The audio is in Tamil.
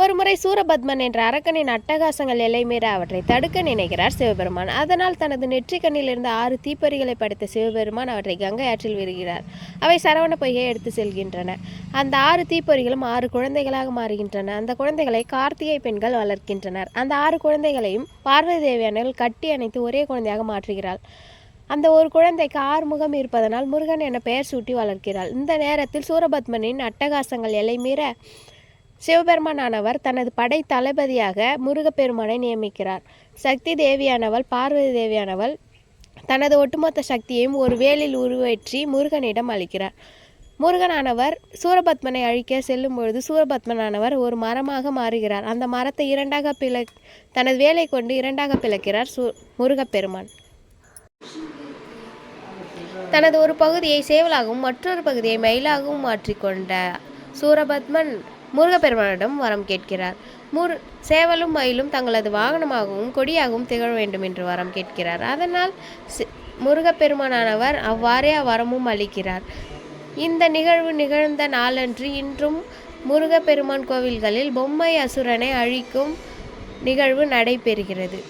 ஒருமுறை சூரபத்மன் என்ற அரக்கனின் அட்டகாசங்கள் எல்லை மீற அவற்றை தடுக்க நினைக்கிறார் சிவபெருமான். அதனால் தனது நெற்றிக்கண்ணில் இருந்த ஆறு தீப்பொறிகளை படைத்த சிவபெருமான் அவற்றை கங்கை ஆற்றில் விடுகிறார் அவை சரவண பொய்யை எடுத்து செல்கின்றன. அந்த ஆறு தீப்பொறிகளும் ஆறு குழந்தைகளாக மாறுகின்றன. அந்த குழந்தைகளை கார்த்திகை பெண்கள் வளர்க்கின்றனர். அந்த ஆறு குழந்தைகளையும் பார்வதி தேவியானவர்கள் கட்டி அணைத்து ஒரே குழந்தையாக மாற்றுகிறாள். அந்த ஒரு குழந்தைக்கு ஆறுமுகம் இருப்பதனால் முருகன் என பெயர் சூட்டி வளர்க்கிறாள். இந்த நேரத்தில் சூரபத்மனின் அட்டகாசங்கள் எல்லை மீற சிவபெருமானானவர் தனது படை தளபதியாக முருகப்பெருமானை நியமிக்கிறார். சக்தி தேவியானவள் பார்வதி தேவியானவள் தனது ஒட்டுமொத்த சக்தியையும் ஒரு வேலில் உருவேற்றி முருகனிடம் அளிக்கிறார். முருகனானவர் சூரபத்மனை அழிக்க செல்லும் பொழுது சூரபத்மனானவர் ஒரு மரமாக மாறுகிறார். அந்த மரத்தை இரண்டாக பிள தனது வேலை கொண்டு இரண்டாக பிளக்கிறார் சூ முருகப்பெருமான். தனது ஒரு பகுதியை சேவலாகவும் மற்றொரு பகுதியை மயிலாகவும் மாற்றிக்கொண்ட சூரபத்மன் முருகப்பெருமானிடம் வரம் கேட்கிறார். முரு சேவலும் மயிலும் தங்களது வாகனமாகவும் கொடியாகவும் திகழ வேண்டும் என்று வரம் கேட்கிறார். அதனால் சி- முருகப்பெருமானானவர் அவ்வாறே வரமும் அளிக்கிறார். இந்த நிகழ்வு நிகழ்ந்த நாளன்று இன்றும் முருகப்பெருமான் கோவில்களில் பொம்மை அசுரனை அழிக்கும் நிகழ்வு நடைபெறுகிறது.